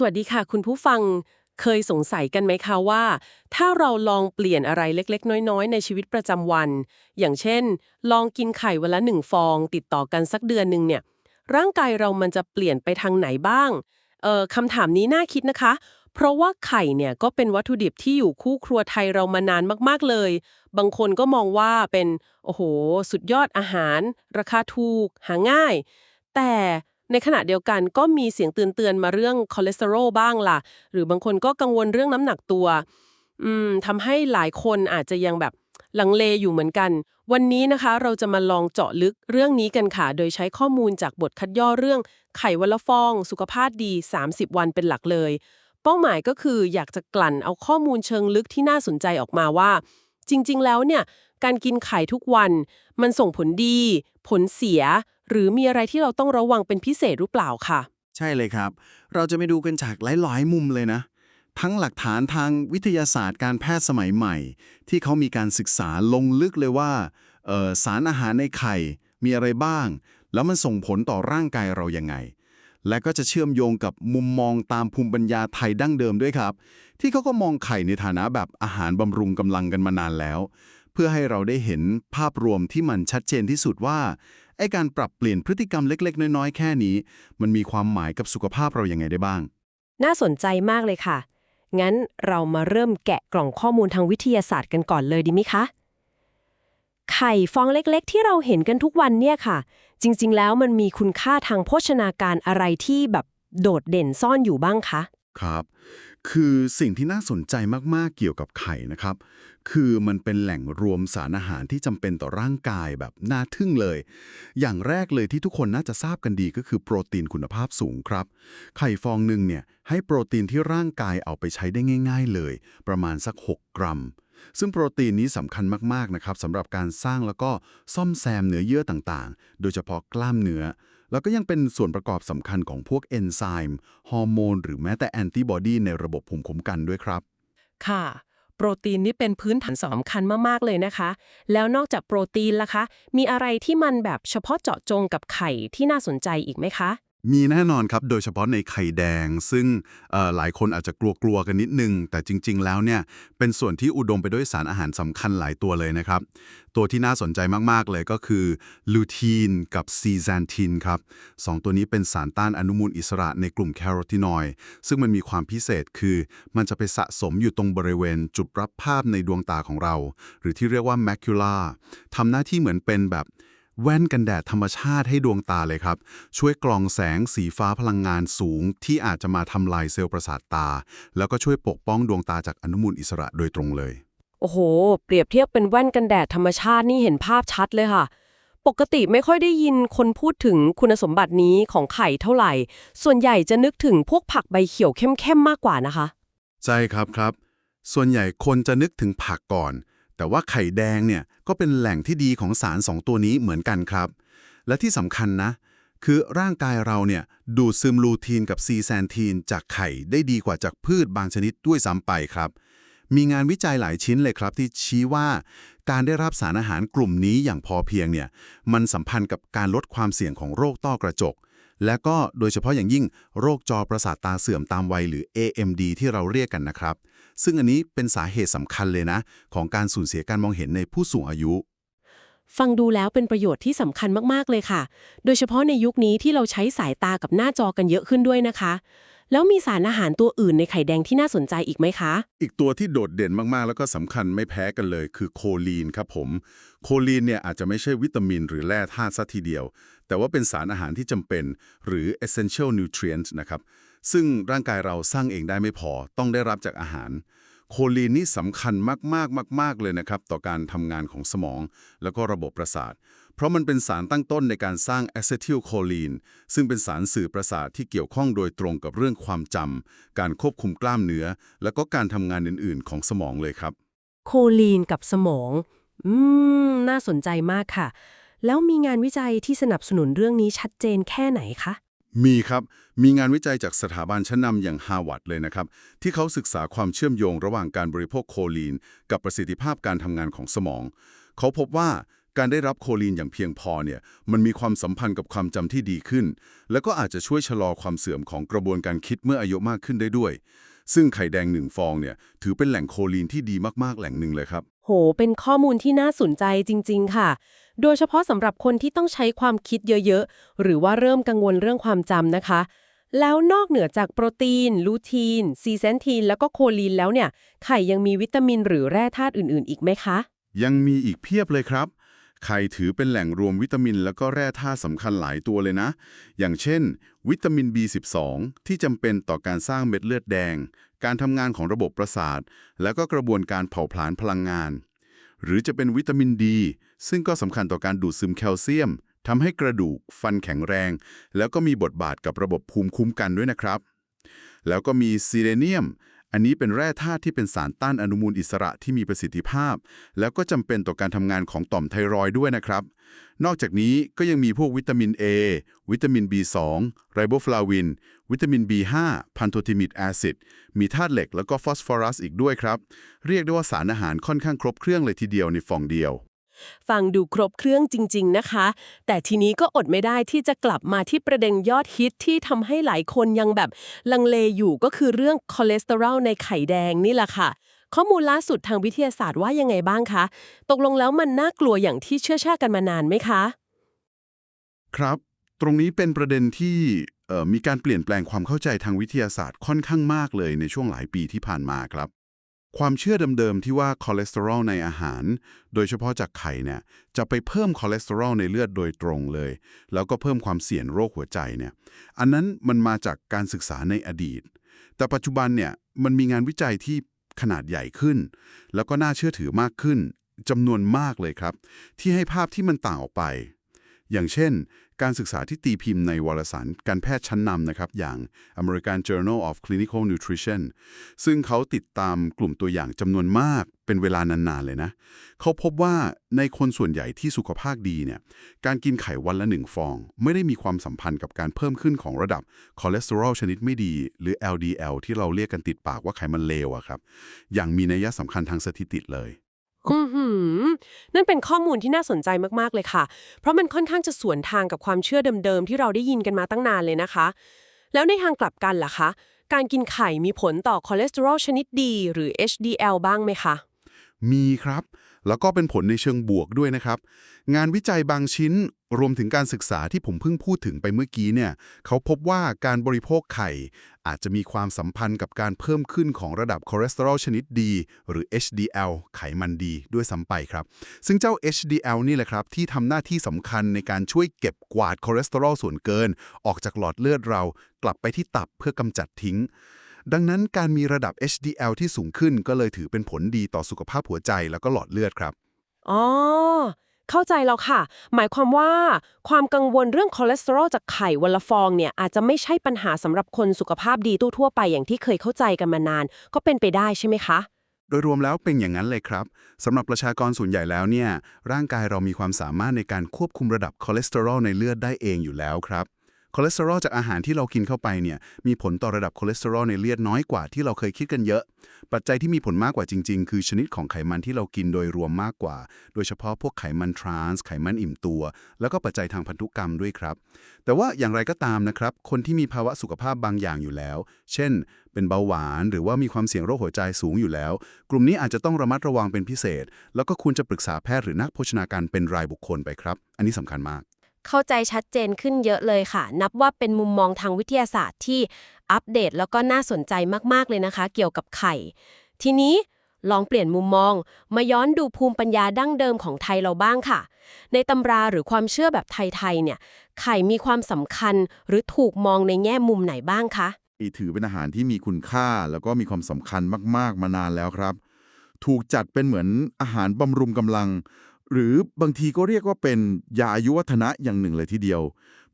สวัสดีค่ะ คุณผู้ฟังเคยสงสัยกันไหมคะว่า ถ้าเราลองเปลี่ยนอะไรเล็กๆ น้อยๆ ในชีวิตประจำวัน อย่างเช่น ลองกินไข่วันละหนึ่งฟอง ติดต่อกันสักเดือนหนึ่งเนี่ย ร่างกายเรามันจะเปลี่ยนไปทางไหนบ้างเอ่อคำถามนี้น่าคิดนะคะ เพราะว่าไข่เนี่ยก็เป็นวัตถุดิบที่อยู่คู่ครัวไทยเรามานานมากๆเลย บางคนก็มองว่าเป็นโอ้โห สุดยอดอาหาร ราคาถูกหาง่าย แต่ ในขณะเดียวกันก็มีเสียงเตือนๆมาเรื่องคอเลสเตอรอลบ้างล่ะ หรือบางคนก็กังวลเรื่องน้ำหนักตัว อืมทำให้หลายคนอาจจะยังแบบลังเลอยู่เหมือนกัน วันนี้นะคะเราจะมาลองเจาะลึกเรื่องนี้กันค่ะ โดยใช้ข้อมูลจากบทคัดย่อเรื่องไข่วันละฟอง สุขภาพดี 30 วันเป็นหลักเลย เป้าหมายก็คืออยากจะกลั่นเอาข้อมูลเชิงลึกที่น่าสนใจออกมาว่า จริง ๆ แล้วเนี่ยการกินไข่ทุกวัน มันส่งผลดี ผลเสีย หรือมีอะไรที่เราต้องระวังเป็นพิเศษหรือเปล่าค่ะ ใช่เลยครับ เราจะไปดูกันจากหลายๆมุมเลยนะ ทั้งหลักฐานทางวิทยาศาสตร์การแพทย์สมัยใหม่ ที่เขามีการศึกษาลงลึกเลยว่าสารอาหารในไข่มีอะไรบ้าง แล้วมันส่งผลต่อร่างกายเรายังไง และก็จะเชื่อมโยงกับมุมมองตามภูมิปัญญาไทยดั้งเดิมด้วยครับ ที่เขาก็มองไข่ในฐานะแบบอาหารบำรุงกำลังกันมานานแล้ว เพื่อให้เราได้เห็นภาพรวมที่มันชัดเจนที่สุดว่า ไอ้การปรับเปลี่ยนพฤติกรรมเล็ก ๆ น้อยๆ แค่นี้ มันมีความหมายกับสุขภาพเรายังไงได้บ้าง น่าสนใจมากเลยค่ะ งั้นเรามาเริ่มแกะกล่องข้อมูลทางวิทยาศาสตร์กันก่อนเลยดีไหมคะ ไข่ฟองเล็กๆ ที่เราเห็นกันทุกวันเนี่ยค่ะ จริง ๆ แล้วมันมีคุณค่าทางโภชนาการอะไรที่แบบโดดเด่นซ่อนอยู่บ้างคะ ครับ คือสิ่งที่น่าสนใจมากๆเกี่ยวกับไข่นะครับ คือมันเป็นแหล่งรวมสารอาหารที่จำเป็นต่อร่างกายแบบน่าทึ่งเลย อย่างแรกเลยที่ทุกคนน่าจะทราบกันดีก็คือโปรตีนคุณภาพสูงครับ ไข่ฟองหนึ่งเนี่ยให้โปรตีนที่ร่างกายเอาไปใช้ได้ง่าย ๆ เลย ประมาณสัก 6 กรัม ซึ่งโปรตีนนี้สำคัญมากๆนะครับสำหรับการสร้างแล้วก็ซ่อมแซมเนื้อเยื่อต่างๆ โดยเฉพาะกล้ามเนื้อ แล้วก็ยังเป็นส่วนประกอบสำคัญของพวกเอนไซม์ฮอร์โมนหรือแม้แต่แอนติบอดีในระบบภูมิคุ้มกันด้วยครับ ค่ะ โปรตีนนี่เป็นพื้นฐานสำคัญมากๆเลยนะคะ แล้วนอกจากโปรตีนล่ะคะ มีอะไรที่มันแบบเฉพาะเจาะจงกับไข่ที่น่าสนใจอีกไหมคะ มีแน่นอนครับ โดยเฉพาะในไข่แดง ซึ่งหลายคนอาจจะกลัวๆกันนิดนึง แต่จริง ๆ แล้วเนี่ย เป็นส่วนที่อุดมไปด้วยสารอาหารสำคัญหลายตัวเลยนะครับ ตัวที่น่าสนใจมาก ๆ เลยก็คือลูทีนกับซีแซนทินครับสองตัวนี้เป็นสารต้านอนุมูลอิสระในกลุ่มแคโรทีนอยด์ซึ่งมันมีความพิเศษคือ มันจะไปสะสมอยู่ตรงบริเวณ จุดรับภาพในดวงตาของเรา หรือที่เรียกว่าแมคิล่าทำหน้าที่เหมือนเป็นแบบ แว่นกันแดดธรรมชาติให้ดวงตาเลยครับ ช่วยกรองแสงสีฟ้าพลังงานสูง ที่อาจจะมาทำลายเซลล์ประสาทตา แล้วก็ช่วยปกป้องดวงตาจากอนุมูลอิสระโดยตรงเลย โอ้โห เปรียบเทียบเป็นแว่นกันแดดธรรมชาตินี่เห็นภาพชัดเลยค่ะ ปกติไม่ค่อยได้ยินคนพูดถึงคุณสมบัตินี้ของไข่เท่าไหร่ ส่วนใหญ่จะนึกถึงพวกผักใบเขียวเข้มๆมากกว่านะคะ ใช่ครับครับ ส่วนใหญ่คนจะนึกถึงผักก่อน แต่ว่าไข่แดงเนี่ยก็เป็นแหล่งที่ดีของสารสองตัวนี้เหมือนกันครับ และที่สำคัญนะ คือร่างกายเราเนี่ยดูดซึมลูทีนกับซีแซนทีนจากไข่ได้ดีกว่าจากพืชบางชนิดด้วยซ้ำไปครับ มีงานวิจัยหลายชิ้นเลยครับ ที่ชี้ว่าการได้รับสารอาหารกลุ่มนี้อย่างพอเพียงเนี่ยมันสัมพันธ์กับการลดความเสี่ยงของโรคต้อกระจก และก็โดยเฉพาะอย่างยิ่งโรคจอประสาทตาเสื่อมตามวัยหรือ AMD ที่เราเรียกกันนะครับ ซึ่งอันนี้เป็นสาเหตุสำคัญเลยนะ ของการสูญเสียการมองเห็นในผู้สูงอายุ ฟังดูแล้วเป็นประโยชน์ที่สำคัญมากๆเลยค่ะ โดยเฉพาะในยุคนี้ที่เราใช้สายตากับหน้าจอกันเยอะขึ้นด้วยนะคะ แล้วมีสารอาหารตัวอื่นในไข่แดงที่น่าสนใจอีกไหมคะ อีกตัวที่โดดเด่นมากๆ แล้วก็สำคัญไม่แพ้กันเลย คือโคลีนครับผม โคลีนเนี่ยอาจจะไม่ใช่วิตามินหรือแร่ธาตุซะทีเดียว แต่ว่าเป็นสารอาหารที่จำเป็น หรือ essential nutrients นะครับ ซึ่งร่างกายเราสร้างเองได้ไม่พอ ต้องได้รับจากอาหาร โคลีนนี่สำคัญมากๆมาก ๆเลยนะครับ ต่อการทำงานของสมอง แล้วก็ระบบประสาท เพราะมันเป็นสารตั้งต้นในการสร้างอะเซทิลโคลีนซึ่งเป็นสารสื่อประสาทที่เกี่ยวข้องโดยตรงกับเรื่องความจำการควบคุมกล้ามเนื้อ แล้วก็การทำงานอื่น ๆ ของสมองเลยครับ โคลีนกับสมอง อืม น่าสนใจมากค่ะ แล้วมีงานวิจัยที่สนับสนุนเรื่องนี้ชัดเจนแค่ไหนคะมีครับ มีงานวิจัยจากสถาบันชั้นนำอย่างฮาร์วาร์ดเลยนะครับ ที่เขาศึกษาความเชื่อมโยงระหว่างการบริโภคโคลีน กับประสิทธิภาพการทำงานของสมอง เขาพบว่า การได้รับโคลีนอย่างเพียงพอเนี่ยมันมีความสัมพันธ์กับความจำที่ดีขึ้น แล้วก็อาจจะช่วยชะลอความเสื่อมของกระบวนการคิดเมื่ออายุมากขึ้นได้ด้วย ซึ่งไข่แดงหนึ่งฟองเนี่ยถือเป็นแหล่งโคลีนที่ดีมากๆแหล่งหนึ่งเลยครับ โห เป็นข้อมูลที่น่าสนใจจริง ๆ ค่ะ โดยเฉพาะสำหรับคนที่ต้องใช้ความคิดเยอะๆ หรือว่าเริ่มกังวลเรื่องความจำนะคะแล้วนอกเหนือจากโปรตีน ลูทีน ซีเซนทีน แล้วก็โคลีนแล้วเนี่ย ไข่ยังมีวิตามินหรือแร่ธาตุอื่นๆ อีกไหมคะ ยังมีอีกเพียบเลยครับ ไข่ถือเป็นแหล่งรวมวิตามิน แล้วก็แร่ธาตุสำคัญหลายตัวเลยนะ อย่างเช่น วิตามิน B12 ที่จำเป็นต่อการสร้างเม็ดเลือดแดง การทำงานของระบบประสาท แล้วก็กระบวนการเผาผลาญพลังงาน หรือจะเป็นวิตามินดี ซึ่งก็สำคัญต่อการดูดซึมแคลเซียมทำให้กระดูก ฟันแข็งแรง แล้วก็มีบทบาทกับระบบภูมิคุ้มกันด้วยนะครับ แล้วก็มีซีเรเนียม อันนี้เป็นแร่ธาตุที่เป็นสารต้านอนุมูลอิสระที่มีประสิทธิภาพ แล้วก็จำเป็นต่อการทำงานของต่อมไทรอยด์ด้วยนะครับ นอกจากนี้ก็ยังมีพวกวิตามิน A วิตามิน B2 ไรโบฟลาวิน วิตามิน B5 พันโทติมิดแอซิดมีธาตุเหล็กแล้วก็ฟอสฟอรัสอีกด้วยครับ เรียกได้ว่าสารอาหารค่อนข้างครบเครื่องเลยทีเดียวในฟองเดียว ฟังดูครบเครื่องจริง ๆ นะคะ แต่ทีนี้ก็อดไม่ได้ที่จะกลับมาที่ประเด็นยอดฮิตที่ทำให้หลายคนยังแบบลังเลอยู่ก็คือเรื่องคอเลสเตอรอลในไข่แดงนี่แหละค่ะ ข้อมูลล่าสุดทางวิทยาศาสตร์ว่ายังไงบ้างคะ ตกลงแล้วมันน่ากลัวอย่างที่เชื่อชากันมานานไหมคะ ครับ ตรงนี้เป็นประเด็นที่เอ่อมีการเปลี่ยนแปลงความเข้าใจทางวิทยาศาสตร์ค่อนข้างมากเลยในช่วงหลายปีที่ผ่านมาครับ ความเชื่อเดิมๆที่ว่าคอเลสเตอรอลในอาหาร โดยเฉพาะจากไข่เนี่ยจะไปเพิ่มคอเลสเตอรอลในเลือดโดยตรงเลย แล้วก็เพิ่มความเสี่ยงโรคหัวใจเนี่ยอันนั้นมันมาจากการศึกษาในอดีต แต่ปัจจุบันเนี่ยมันมีงานวิจัยที่ขนาดใหญ่ขึ้น แล้วก็น่าเชื่อถือมากขึ้นจำนวนมากเลยครับ ที่ให้ภาพที่มันต่างออกไป อย่างเช่น การศึกษาที่ตีพิมพ์ในวารสารการแพทย์ชั้นนำนะครับอย่าง American Journal of Clinical Nutrition ซึ่งเขาติดตามกลุ่มตัวอย่างจำนวนมากเป็นเวลานานๆเลยนะ เขาพบว่าในคนส่วนใหญ่ที่สุขภาพดีเนี่ยการกินไข่วันละหนึ่งฟอง ไม่ได้มีความสัมพันธ์กับการเพิ่มขึ้นของระดับคอเลสเตอรอลชนิดไม่ดี หรือ LDL ที่เราเรียกกันติดปากว่าไขมันเลวอะครับอย่างมีนัยสำคัญทางสถิติเลย อืมนั่นเป็นข้อมูลที่น่าสนใจมากๆเลยค่ะ เพราะมันค่อนข้างจะสวนทางกับความเชื่อเดิมๆ ที่เราได้ยินกันมาตั้งนานเลยนะคะ แล้วในทางกลับกันล่ะคะ การกินไข่มีผลต่อคอเลสเตอรอลชนิดดี หรือ HDL บ้างไหมคะ มีครับ แล้วก็เป็นผลในเชิงบวกด้วยนะครับ งานวิจัยบางชิ้นรวมถึงการศึกษาที่ผมเพิ่งพูดถึงไปเมื่อกี้เนี่ยเขาพบว่าการบริโภคไข่ อาจจะมีความสัมพันธ์กับการเพิ่มขึ้นของระดับคอเลสเตอรอลชนิดดี หรือ HDL ไขมันดีด้วยซ้ำไปครับ ซึ่งเจ้า HDL นี่แหละครับ ที่ทำหน้าที่สำคัญในการช่วยเก็บกวาดคอเลสเตอรอลส่วนเกิน ออกจากหลอดเลือดเรากลับไปที่ตับเพื่อกำจัดทิ้ง ดังนั้นการมีระดับ HDL ที่สูงขึ้นก็เลยถือเป็นผลดีต่อสุขภาพหัวใจแล้วก็หลอดเลือดครับ อ๋อ เข้าใจแล้วค่ะ หมายความว่าความกังวลเรื่องคอเลสเตอรอลจากไข่วันละฟองเนี่ยอาจจะไม่ใช่ปัญหาสำหรับคนสุขภาพดีทั่วๆไปอย่างที่เคยเข้าใจกันมานาน ก็เป็นไปได้ใช่ไหมคะโดยรวมแล้วเป็นอย่างนั้นเลยครับสำหรับประชากรส่วนใหญ่แล้วเนี่ยร่างกายเรามีความสามารถในการควบคุมระดับคอเลสเตอรอลในเลือดได้เองอยู่แล้วครับ คอเลสเตอรอลจากอาหารที่เรากินเข้าไปเนี่ยมีผลต่อระดับคอเลสเตอรอลในเลือดน้อยกว่าที่เราเคยคิดกันเยอะ ปัจจัยที่มีผลมากกว่าจริง ๆ คือชนิดของไขมันที่เรากินโดยรวมมากกว่า โดยเฉพาะพวกไขมันทรานส์ไขมันอิ่มตัว แล้วก็ปัจจัยทางพันธุกรรมด้วยครับ แต่ว่าอย่างไรก็ตามนะครับ คนที่มีภาวะสุขภาพบางอย่างอยู่แล้ว เช่น เป็นเบาหวาน หรือว่ามีความเสี่ยงโรคหัวใจสูงอยู่แล้ว กลุ่มนี้อาจจะต้องระมัดระวังเป็นพิเศษ แล้วก็ควรจะปรึกษาแพทย์หรือนักโภชนาการเป็นรายบุคคลไปครับ อันนี้สำคัญมาก เข้าใจชัดเจนขึ้นเยอะเลยค่ะ นับว่าเป็นมุมมองทางวิทยาศาสตร์ที่อัปเดตแล้วก็น่าสนใจมากๆเลยนะคะ เกี่ยวกับไข่ ทีนี้ลองเปลี่ยนมุมมอง มาย้อนดูภูมิปัญญาดั้งเดิมของไทยเราบ้างค่ะ ในตำราหรือความเชื่อแบบไทยๆเนี่ย ไข่มีความสำคัญหรือถูกมองในแง่มุมไหนบ้างคะถือเป็นอาหารที่มีคุณค่าแล้วก็มีความสำคัญมากๆมานานแล้วครับ ถูกจัดเป็นเหมือนอาหารบำรุงกำลัง หรือบางทีก็เรียกว่าเป็นยาอายุวัฒนะอย่างหนึ่งเลยทีเดียว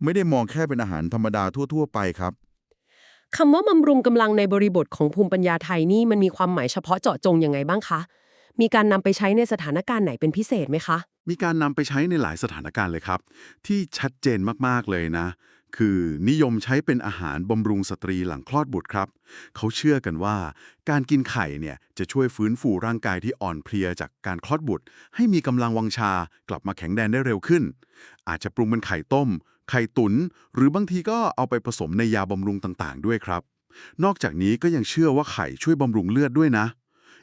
ไม่ได้มองแค่เป็นอาหารธรรมดาทั่ว ๆ ไปครับคำว่าบำรุงกำลังในบริบทของภูมิปัญญาไทยนี่มันมีความหมายเฉพาะเจาะจงยังไงบ้างคะ มีการนำไปใช้ในสถานการณ์ไหนเป็นพิเศษไหมคะ มีการนำไปใช้ในหลายสถานการณ์เลยครับ ที่ชัดเจนมากๆเลยนะ คือนิยมใช้เป็นอาหารบำรุงสตรีหลังคลอดบุตรครับ เขาเชื่อกันว่าการกินไข่เนี่ยจะช่วยฟื้นฟูร่างกายที่อ่อนเพลียจากการคลอดบุตร ให้มีกำลังวังชากลับมาแข็งแรงได้เร็วขึ้น อาจจะปรุงเป็นไข่ต้ม ไข่ตุน๋นหรือบางทีก็เอาไปผสมในยาบำรุงต่างๆ ด้วยครับ นอกจากนี้ก็ยังเชื่อว่าไข่ช่วยบำรุงเลือดด้วยนะ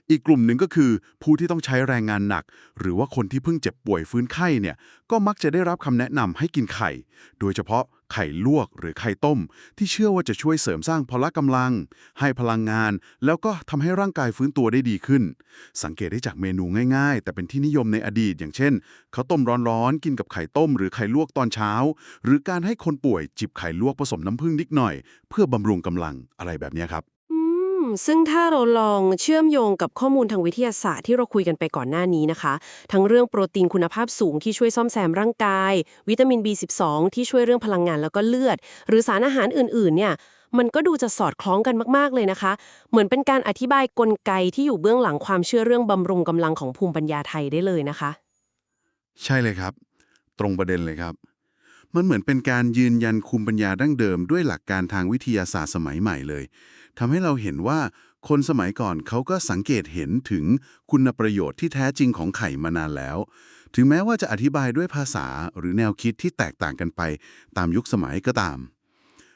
อีกกลุ่มหนึ่งก็คือผู้ที่ต้องใช้แรงงานหนัก หรือว่าคนที่เพิ่งเจ็บป่วยฟื้นไข้เนี่ยก็มักจะได้รับคำแนะนำให้กินไข่ โดยเฉพาะ ไข่ลวกหรือไข่ต้ม ที่เชื่อว่าจะช่วยเสริมสร้างพละกำลัง ให้พลังงาน แล้วก็ทำให้ร่างกายฟื้นตัวได้ดีขึ้น สังเกตได้จากเมนูง่ายๆ แต่เป็นที่นิยมในอดีต อย่างเช่นข้าวต้มร้อนๆ กินกับไข่ต้ม หรือไข่ลวกตอนเช้า หรือการให้คนป่วยจิบไข่ลวกผสมน้ำผึ้งนิดหน่อย เพื่อบำรุงกำลังอะไรแบบนี้ครับ ซึ่งถ้าเราลองเชื่อมโยงกับข้อมูลทางวิทยาศาสตร์ที่เราคุยกันไปก่อนหน้านี้นะคะ ทั้งเรื่องโปรตีนคุณภาพสูงที่ช่วยซ่อมแซมร่างกาย วิตามิน B12 ที่ช่วยเรื่องพลังงานแล้วก็เลือด หรือสารอาหารอื่นๆ เนี่ยมันก็ดูจะสอดคล้องกันมากๆเลยนะคะ เหมือนเป็นการอธิบายกลไกที่อยู่เบื้องหลังความเชื่อเรื่องบำรุงกำลังของภูมิปัญญาไทยได้เลยนะคะ ใช่เลยครับ ตรงประเด็นเลยครับ มันเหมือนเป็นการยืนยันคุมปัญญาดั้งเดิมด้วยหลักการทางวิทยาศาสตร์สมัยใหม่เลย ทำให้เราเห็นว่าคนสมัยก่อนเขาก็สังเกตเห็นถึงคุณประโยชน์ที่แท้จริงของไข่มานานแล้ว ถึงแม้ว่าจะอธิบายด้วยภาษาหรือแนวคิดที่แตกต่างกันไปตามยุคสมัยก็ตาม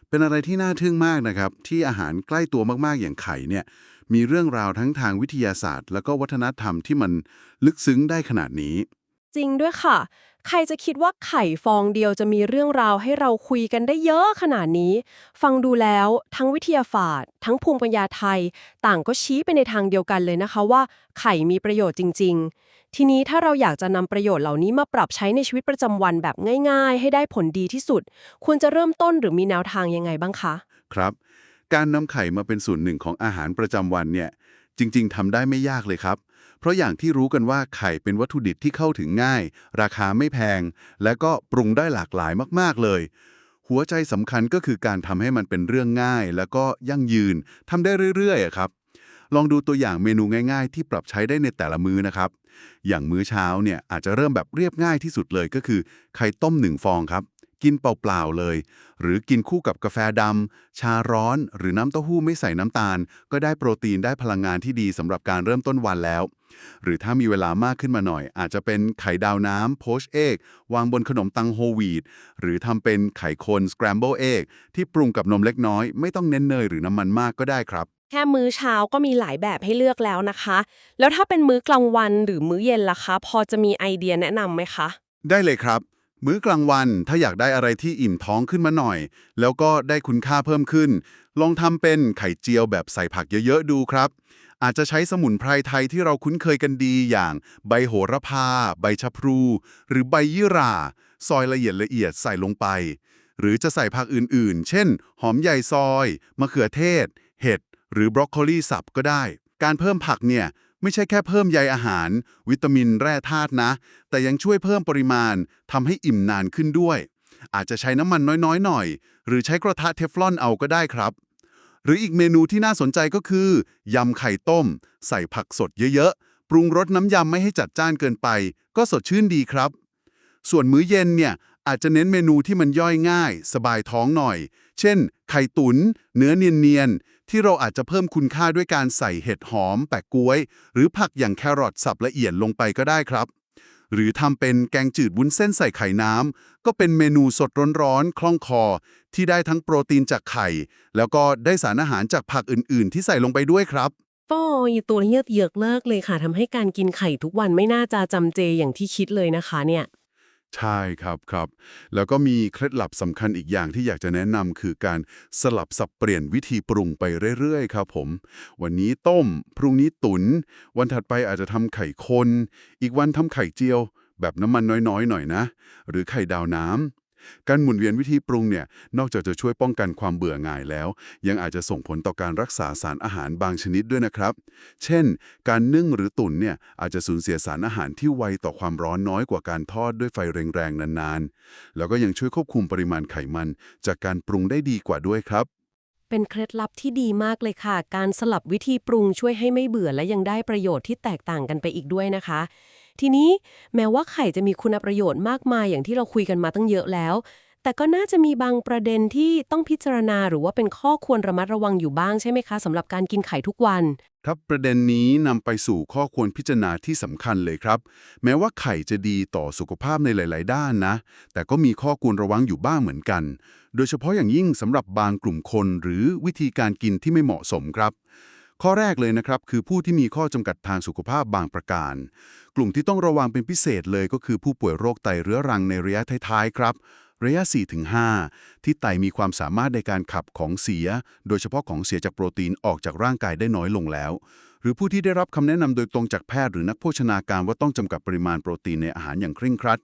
เป็นอะไรที่น่าทึ่งมากนะครับ ที่อาหารใกล้ตัวมากๆอย่างไข่เนี่ยมีเรื่องราวทั้งทางวิทยาศาสตร์ แล้วก็วัฒนธรรมที่มันลึกซึ้งได้ขนาดนี้ จริงด้วยค่ะ ใครจะคิดว่าไข่ฟองเดียวจะมีเรื่องราวให้เราคุยกันได้เยอะขนาดนี้ ฟังดูแล้วทั้งวิทยาศาสตร์ ทั้งภูมิปัญญาไทย ต่างก็ชี้ไปในทางเดียวกันเลยนะคะว่า ไข่มีประโยชน์จริง ๆ ทีนี้ถ้าเราอยากจะนำประโยชน์เหล่านี้มาปรับใช้ในชีวิตประจำวันแบบง่าย ๆ ให้ได้ผลดีที่สุด ควรจะเริ่มต้นหรือมีแนวทางยังไงบ้างคะ ครับ การนำไข่มาเป็นส่วนหนึ่งของอาหารประจำวันเนี่ยจริง ๆทำได้ไม่ยากเลยครับ เพราะอย่างที่รู้กันว่าไข่เป็นวัตถุดิบที่เข้าถึงง่าย ราคาไม่แพง และก็ปรุงได้หลากหลายมาก ๆ เลย หัวใจสำคัญก็คือการทำให้มันเป็นเรื่องง่าย แล้วก็ยั่งยืนทำได้เรื่อยๆครับลองดูตัวอย่างเมนูง่ายๆ ที่ปรับใช้ได้ในแต่ละมื้อนะครับ อย่างมื้อเช้าเนี่ยอาจจะเริ่มแบบเรียบง่ายที่สุดเลยก็คือไข่ต้มหนึ่งฟองครับ กินเปล่าๆเลย หรือกินคู่กับกาแฟดำชาร้อน หรือน้ำเต้าหู้ไม่ใส่น้ำตาล ก็ได้โปรตีนได้พลังงานที่ดีสำหรับการเริ่มต้นวันแล้ว หรือถ้ามีเวลามากขึ้นมาหน่อย อาจจะเป็นไข่ดาวน้ำโพชเอกวางบนขนมตังโฮลวีตหรือทำเป็นไข่คนส c คร m เบิลเอกที่ปรุงกับนมเล็กน้อย ไม่ต้องเน้นเนยหรือน้ำมันมากก็ได้ครับ แค่มื้อเช้าก็มีหลายแบบให้เลือกแล้วนะคะ แล้วถ้าเป็นมื้อกลางวันหรือมื้อเย็นล่ะคะ พอจะมีไอเดียแนะนำไหมคะ ได้เลยครับ มื้อกลางวันถ้าอยากได้อะไรที่อิ่มท้องขึ้นมาหน่อย แล้วก็ได้คุณค่าเพิ่มขึ้น ลองทำเป็นไข่เจียวแบบใส่ผักเยอะๆดูครับ อาจจะใช้สมุนไพรไทยที่เราคุ้นเคยกันดีอย่างใบโหระพา ใบชะพลู หรือใบยี่หร่า ซอยละเอียดละเอียดใส่ลงไป หรือจะใส่ผักอื่นๆ เช่น หอมใหญ่ซอย มะเขือเทศ เห็ด หรือบรอกโคลีสับก็ได้ การเพิ่มผักเนี่ย ไม่ใช่แค่เพิ่มใยอาหาร วิตามินแร่ธาตุนะ แต่ยังช่วยเพิ่มปริมาณทำให้อิ่มนานขึ้นด้วย อาจจะใช้น้ำมันน้อยๆ หน่อย หรือใช้กระทะเทฟลอนเอาก็ได้ครับ หรืออีกเมนูที่น่าสนใจก็คือยำไข่ต้ม ใส่ผักสดเยอะๆ ปรุงรสน้ำยำไม่ให้จัดจ้านเกินไป ก็สดชื่นดีครับ ส่วนมื้อเย็นเนี่ยอาจจะเน้นเมนูที่มันย่อยง่าย สบายท้องหน่อย เช่น ไข่ตุน๋นเนื้อเนียนๆ ที่เราอาจจะเพิ่มคุณค่าด้วยการใส่เห็ดหอม แปะกล้วย หรือผักอย่างแครอทสับละเอียดลงไปก็ได้ครับ หรือทำเป็นแกงจืดวุ้นเส้นใส่ไข่น้ำก็เป็นเมนูสดร้อนๆคล่องคอ ที่ได้ทั้งโปรตีนจากไข่ แล้วก็ได้สารอาหารจากผักอื่น ๆ ที่ใส่ลงไปด้วยครับก็ตัวเลือกเยอะเลิกเลยค่ะทำให้การกินไข่ทุกวันไม่น่าจะจำเจอย่างที่คิดเลยนะคะเนี่ย ใช่ครับครับ แล้วก็มีเคล็ดลับสำคัญอีกอย่างที่อยากจะแนะนำคือการสลับสับเปลี่ยนวิธีปรุงไปเรื่อยๆ ครับผม วันนี้ต้ม พรุ่งนี้ตุน๋นวันถัดไปอาจจะทำไข่คน อีกวันทำไข่เจียว แบบน้ำมันน้อยๆ หน่อยนะ หรือไข่ดาวน้ำ การหมุนเวียนวิธีปรุงเนี่ยนอกจากจะช่วยป้องกันความเบื่อหน่ายแล้ว ยังอาจจะส่งผลต่อการรักษาสารอาหารบางชนิดด้วยนะครับ เช่น การนึ่งหรือตุ๋นเนี่ยอาจจะสูญเสียสารอาหารที่ไวต่อความร้อนน้อยกว่าการทอดด้วยไฟแรงๆนานๆ แล้วก็ยังช่วยควบคุมปริมาณไขมัน จากการปรุงได้ดีกว่าด้วยครับเป็นเคล็ดลับที่ดีมากเลยค่ะ การสลับวิธีปรุงช่วยให้ไม่เบื่อและยังได้ประโยชน์ที่แตกต่างกันไปอีกด้วยนะคะ ทีนี้แม้ว่าไข่จะมีคุณประโยชน์มากมายอย่างที่เราคุยกันมาตั้งเยอะแล้ว แต่ก็น่าจะมีบางประเด็นที่ต้องพิจารณาหรือว่าเป็นข้อควรระมัดระวังอยู่บ้างใช่ไหมคะสำหรับการกินไข่ทุกวัน ครับประเด็นนี้นำไปสู่ข้อควรพิจารณาที่สำคัญเลยครับ แม้ว่าไข่จะดีต่อสุขภาพในหลาย ๆ ด้านนะ แต่ก็มีข้อควรระวังอยู่บ้างเหมือนกัน โดยเฉพาะอย่างยิ่งสำหรับบางกลุ่มคนหรือวิธีการกินที่ไม่เหมาะสมครับ ข้อแรกเลยนะครับคือผู้ที่มีข้อจำกัดทางสุขภาพบางประการ กลุ่มที่ต้องระวังเป็นพิเศษเลยก็คือผู้ป่วยโรคไตเรื้อรังในระยะท้ายๆครับ ระยะ 4-5 ที่ไตมีความสามารถในการขับของเสีย โดยเฉพาะของเสียจากโปรตีนออกจากร่างกายได้น้อยลงแล้ว รือผู้ที่ได้รับคำแนะนำโดยตรงจากแพทย์หรือนักโภชนาการว่าต้องจำกัดปริมาณโปรตีนในอาหารอย่างเคร่งครัด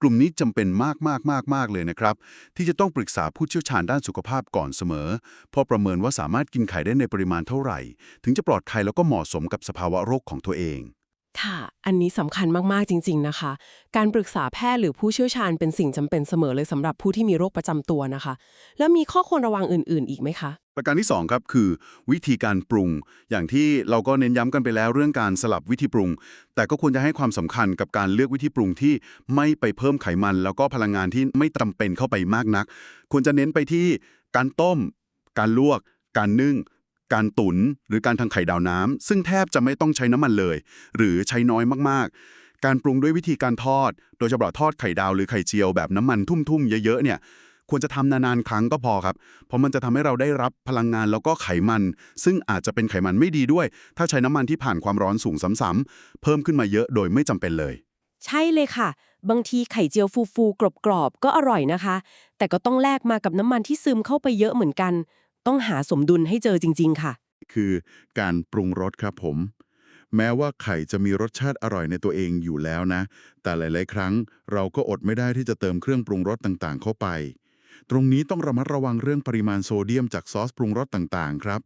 กลุ่มนี้จำเป็นมากมากมากมากเลยนะครับ ที่จะต้องปรึกษาผู้เชี่ยวชาญด้านสุขภาพก่อนเสมอ เพราะประเมินว่าสามารถกินไข่ได้ในปริมาณเท่าไหร่ ถึงจะปลอดภัยแล้วก็เหมาะสมกับสภาวะโรคของตัวเอง ค่ะ อันนี้สำคัญมาก ๆ จริง ๆ นะคะ การปรึกษาแพทย์หรือผู้เชี่ยวชาญเป็นสิ่งจำเป็นเสมอเลยสำหรับผู้ที่มีโรคประจำตัวนะคะ แล้วมีข้อควรระวังอื่น ๆ อีกไหมคะ ประการที่2ครับคือวิธีการปรุง อย่างที่เราก็เน้นย้ำกันไปแล้วเรื่องการสลับวิธีปรุง แต่ก็ควรจะให้ความสำคัญกับการเลือกวิธีปรุงที่ไม่ไปเพิ่มไขมัน แล้วก็พลังงานที่ไม่จำเป็นเข้าไปมากนัก ควรจะเน้นไปที่การต้ม การลวก การนึ่ง การตุน๋นหรือการทางไข่ดาวน้ำซึ่งแทบจะไม่ต้องใช้น้ำมันเลย หรือใช้น้อยมากๆ การปรุงด้วยวิธีการทอด โดยเฉพาะทอดไข่ดาวหรือไข่เจียวแบบน้ำมันทุ่มๆ เยอะๆเนี่ยควรจะทำนานๆครั้งก็พอครับ เพราะมันจะทำให้เราได้รับพลังงานแล้วก็ไขมัน ซึ่งอาจจะเป็นไขมันไม่ดีด้วย ถ้าใช้น้ำมันที่ผ่านความร้อนสูงซ้ำๆเพิ่มขึ้นมาเยอะโดยไม่จำเป็นเลย ใช่เลยค่ะ บางทีไข่เจียวฟูๆกรอบๆก็อร่อยนะคะ แต่ก็ต้องแลกมากับน้ำมันที่ซึมเข้าไปเยอะเหมือนกัน ต้องหาสมดุลให้เจอจริง ๆ ค่ะ คือการปรุงรสครับผม แม้ว่าไข่จะมีรสชาติอร่อยในตัวเองอยู่แล้วนะ แต่หลาย ๆ ครั้งเราก็อดไม่ได้ที่จะเติมเครื่องปรุงรสต่างๆ เข้าไป ตรงนี้ต้องระมัดระวังเรื่องปริมาณโซเดียมจากซอสปรุงรสต่างๆ ครับ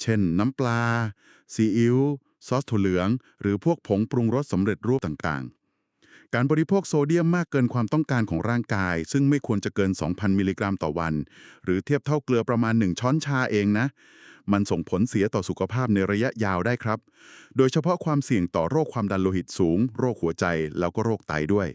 เช่น น้ำปลาซีอิ๊วซอสถั่วเหลือง หรือพวกผงปรุงรสสำเร็จรูปต่างๆ การบริโภคโซเดียมมากเกินความต้องการของร่างกาย ซึ่งไม่ควรจะเกิน 2,000 มิลลิกรัมต่อวัน หรือเทียบเท่าเกลือประมาณ 1 ช้อนชาเองนะ มันส่งผลเสียต่อสุขภาพในระยะยาวได้ครับ โดยเฉพาะความเสี่ยงต่อโรคความดันโลหิตสูง โรคหัวใจ แล้วก็โรคไตด้วย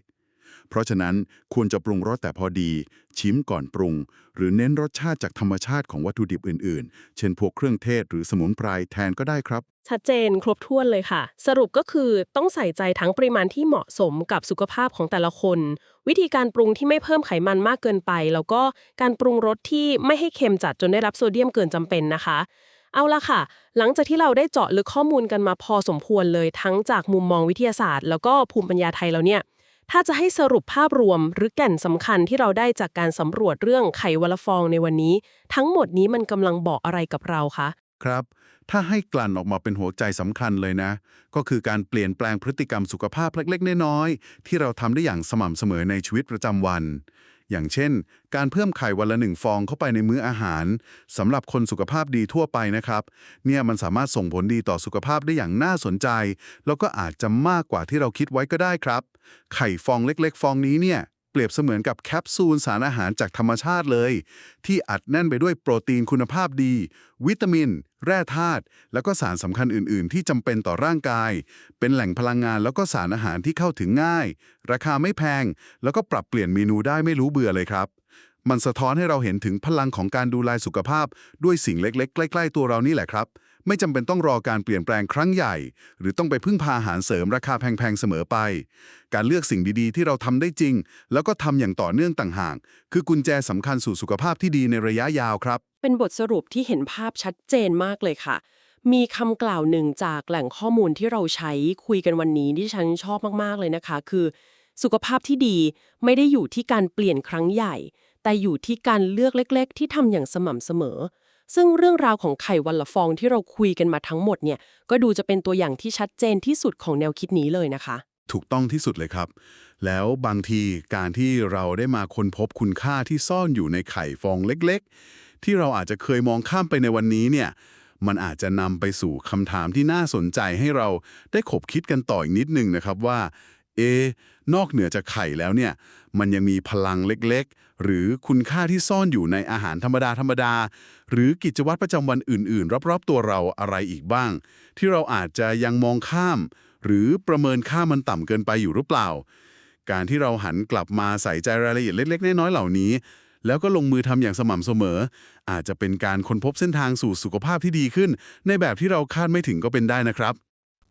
เพราะฉะนั้นควรจะปรุงรสแต่พอดี ชิมก่อนปรุง หรือเน้นรสชาติจากธรรมชาติของวัตถุดิบอื่น ๆ เช่นพวกเครื่องเทศหรือสมุนไพรแทนก็ได้ครับ ชัดเจนครบถ้วนเลยค่ะ สรุปก็คือต้องใส่ใจทั้งปริมาณที่เหมาะสมกับสุขภาพของแต่ละคน วิธีการปรุงที่ไม่เพิ่มไขมันมากเกินไป แล้วก็การปรุงรสที่ไม่ให้เค็มจัดจนได้รับโซเดียมเกินจำเป็นนะคะเอาละค่ะ หลังจากที่เราได้เจาะลึกข้อมูลกันมาพอสมควรเลยทั้งจากมุมมองวิทยาศาสตร์ แล้วก็ภูมิปัญญาไทยแล้วเนี่ย ถ้าจะให้สรุปภาพรวมหรือแก่นสำคัญที่เราได้จากการสำรวจเรื่องไข่วัลฟองในวันนี้ ทั้งหมดนี้มันกำลังบอกอะไรกับเราคะ ครับ ถ้าให้กลั่นออกมาเป็นหัวใจสำคัญเลยนะ ก็คือการเปลี่ยนแปลงพฤติกรรมสุขภาพเล็กๆน้อยๆที่เราทำได้อย่างสม่ำเสมอในชีวิตประจำวัน อย่างเช่น การเพิ่มไข่วันละหนึ่งฟองเข้าไปในมื้ออาหารสำหรับคนสุขภาพดีทั่วไปนะครับ เนี่ยมันสามารถส่งผลดีต่อสุขภาพได้อย่างน่าสนใจ แล้วก็อาจจะมากกว่าที่เราคิดไว้ก็ได้ครับ ไข่ฟองเล็ก ๆ ฟองนี้เนี่ย เปรียบเสมือนกับแคปซูลสารอาหารจากธรรมชาติเลย ที่อัดแน่นไปด้วยโปรตีนคุณภาพดี วิตามิน แร่ธาตุแล้วก็สารสำคัญอื่น ๆ ที่จำเป็นต่อร่างกาย เป็นแหล่งพลังงานแล้วก็สารอาหารที่เข้าถึงง่าย ราคาไม่แพง แล้วก็ปรับเปลี่ยนเมนูได้ไม่รู้เบื่อเลยครับ มันสะท้อนให้เราเห็นถึงพลังของการดูแลสุขภาพ ด้วยสิ่งเล็ก ๆ ใกล้ ๆ ตัวเรานี่แหละครับ ไม่จำเป็นต้องรอการเปลี่ยนแปลงครั้งใหญ่ หรือต้องไปพึ่งพาอาหารเสริมราคาแพงๆเสมอไป การเลือกสิ่งดีๆ ที่เราทำได้จริง แล้วก็ทำอย่างต่อเนื่องต่างหากคือกุญแจสำคัญสู่สุขภาพที่ดีในระยะยาวครับ เป็นบทสรุปที่เห็นภาพชัดเจนมากเลยค่ะ มีคำกล่าวหนึ่งจากแหล่งข้อมูลที่เราใช้คุยกันวันนี้ที่ฉันชอบมากๆเลยนะคะ คือ สุขภาพที่ดีไม่ได้อยู่ที่การเปลี่ยนครั้งใหญ่ แต่อยู่ที่การเลือกเล็ก ๆ ที่ทำอย่างสม่ำเสมอ ซึ่งเรื่องราวของไข่วันละฟองที่เราคุยกันมาทั้งหมดเนี่ยก็ดูจะเป็นตัวอย่างที่ชัดเจนที่สุดของแนวคิดนี้เลยนะคะ ถูกต้องที่สุดเลยครับ แล้วบางทีการที่เราได้มาค้นพบคุณค่าที่ซ่อนอยู่ในไข่ฟองเล็กๆ ที่เราอาจจะเคยมองข้ามไปในวันนี้เนี่ยมันอาจจะนำไปสู่คำถามที่น่าสนใจให้เราได้ขบคิดกันต่ออีกนิดนึงนะครับว่า เอนอกเหนือจากไข่แล้วเนี่ย มันยังมีพลังเล็กๆ หรือคุณค่าที่ซ่อนอยู่ในอาหารธรรมดาธรรมดา หรือกิจวัตรประจำวันอื่น ๆ รอบๆ ตัวเราอะไรอีกบ้าง ที่เราอาจจะยังมองข้าม หรือประเมินค่ามันต่ำเกินไปอยู่หรือเปล่า การที่เราหันกลับมาใส่ใจรายละเอียดเล็ก ๆ น้อยๆเหล่านี้ แล้วก็ลงมือทำอย่างสม่ำเสมอ อาจจะเป็นการค้นพบเส้นทางสู่สุขภาพที่ดีขึ้น ในแบบที่เราคาดไม่ถึงก็เป็นได้นะครับ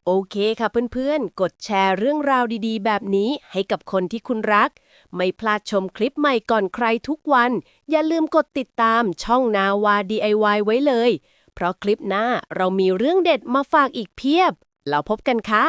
โอเคค่ะเพื่อนๆ กดแชร์เรื่องราวดีๆ แบบนี้ให้กับคนที่คุณรัก ไม่พลาดชมคลิปใหม่ก่อนใครทุกวัน อย่าลืมกดติดตามช่องนาวา DIY ไว้เลย เพราะคลิปหน้าเรามีเรื่องเด็ดมาฝากอีกเพียบ แล้วพบกันค่ะ